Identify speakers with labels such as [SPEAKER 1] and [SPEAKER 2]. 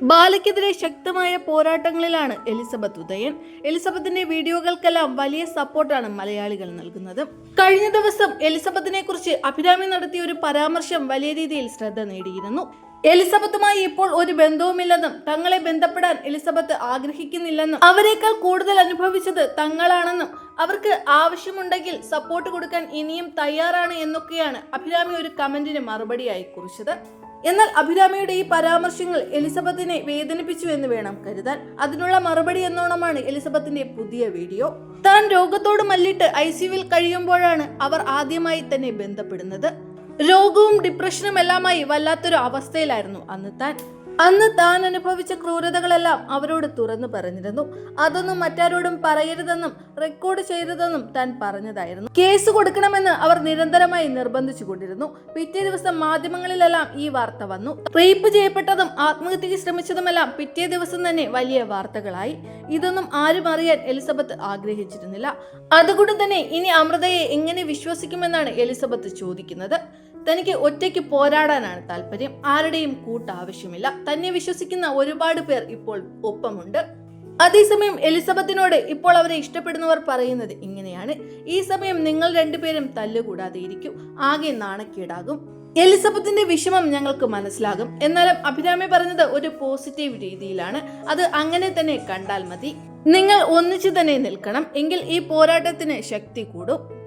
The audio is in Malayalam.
[SPEAKER 1] ബാലയ്ക്കെതിരെ ശക്തമായ പോരാട്ടങ്ങളിലാണ് എലിസബത്ത് ഉദയൻ. എലിസബത്തിന്റെ വീഡിയോകൾക്കെല്ലാം വലിയ സപ്പോർട്ടാണ് മലയാളികൾ നൽകുന്നത്. കഴിഞ്ഞ ദിവസം എലിസബത്തിനെ കുറിച്ച് അഭിരാമി നടത്തിയ ഒരു പരാമർശം വലിയ രീതിയിൽ ശ്രദ്ധ നേടിയിരുന്നു. എലിസബത്തുമായി ഇപ്പോൾ ഒരു ബന്ധവുമില്ലെന്നും തങ്ങളെ ബന്ധപ്പെടാൻ എലിസബത്ത് ആഗ്രഹിക്കുന്നില്ലെന്നും അവരെക്കാൾ കൂടുതൽ അനുഭവിച്ചത് തങ്ങളാണെന്നും അവർക്ക് ആവശ്യമുണ്ടെങ്കിൽ സപ്പോർട്ട് കൊടുക്കാൻ ഇനിയും തയ്യാറാണ് എന്നൊക്കെയാണ് അഭിരാമി ഒരു കമന്റിന് മറുപടിയായി കുറിച്ചത്. എന്നാൽ അഭിരാമിയുടെ ഈ പരാമർശങ്ങൾ എലിസബത്തിനെ വേദനിപ്പിച്ചു എന്ന് വേണം കരുതാൻ. അതിനുള്ള മറുപടി എന്നോണമാണ് എലിസബത്തിന്റെ പുതിയ വീഡിയോ. താൻ രോഗത്തോട് മല്ലിട്ട് ഐ സിയുവിൽ കഴിയുമ്പോഴാണ് അവർ ആദ്യമായി തന്നെ ബന്ധപ്പെടുന്നത്. രോഗവും ഡിപ്രഷനും എല്ലാമായി വല്ലാത്തൊരു അവസ്ഥയിലായിരുന്നു അന്ന് താൻ. അന്ന് താൻ അനുഭവിച്ച ക്രൂരതകളെല്ലാം അവരോട് തുറന്നു പറഞ്ഞിരുന്നു. അതൊന്നും മറ്റാരോടും പറയരുതെന്നും റെക്കോർഡ് ചെയ്തതെന്നും താൻ പറഞ്ഞതായിരുന്നു. കേസ് കൊടുക്കണമെന്ന് അവർ നിരന്തരമായി നിർബന്ധിച്ചു കൊണ്ടിരുന്നു പിറ്റേ ദിവസം മാധ്യമങ്ങളിലെല്ലാം ഈ വാർത്ത വന്നു. റേപ്പ് ചെയ്യപ്പെട്ടതും ആത്മഹത്യക്ക് ശ്രമിച്ചതുമെല്ലാം പിറ്റേ ദിവസം തന്നെ വലിയ വാർത്തകളായി. ഇതൊന്നും ആരും അറിയാൻ എലിസബത്ത് ആഗ്രഹിച്ചിരുന്നില്ല. അതുകൊണ്ട് തന്നെ ഇനി അമൃതയെ എങ്ങനെ വിശ്വസിക്കുമെന്നാണ് എലിസബത്ത് ചോദിക്കുന്നത്. തനിക്ക് ഒറ്റയ്ക്ക് പോരാടാനാണ് താല്പര്യം. ആരുടെയും കൂട്ട് ആവശ്യമില്ല. തന്നെ വിശ്വസിക്കുന്ന ഒരുപാട് പേർ ഇപ്പോൾ ഒപ്പമുണ്ട്. അതേസമയം എലിസബത്തിനോട് ഇപ്പോൾ അവരെ ഇഷ്ടപ്പെടുന്നവർ പറയുന്നത് ഇങ്ങനെയാണ്. ഈ സമയം നിങ്ങൾ രണ്ടുപേരും തല്ലുകൂടാതെ ഇരിക്കും. ആകെ നാണക്കേടാകും. എലിസബത്തിന്റെ വിഷമം ഞങ്ങൾക്ക് മനസ്സിലാകും. എന്നാലും അഭിരാമി പറഞ്ഞത് ഒരു പോസിറ്റീവ് രീതിയിലാണ്. അത് അങ്ങനെ തന്നെ കണ്ടാൽ മതി. നിങ്ങൾ ഒന്നിച്ചു തന്നെ നിൽക്കണം. എങ്കിൽ ഈ പോരാട്ടത്തിന് ശക്തി കൂടും.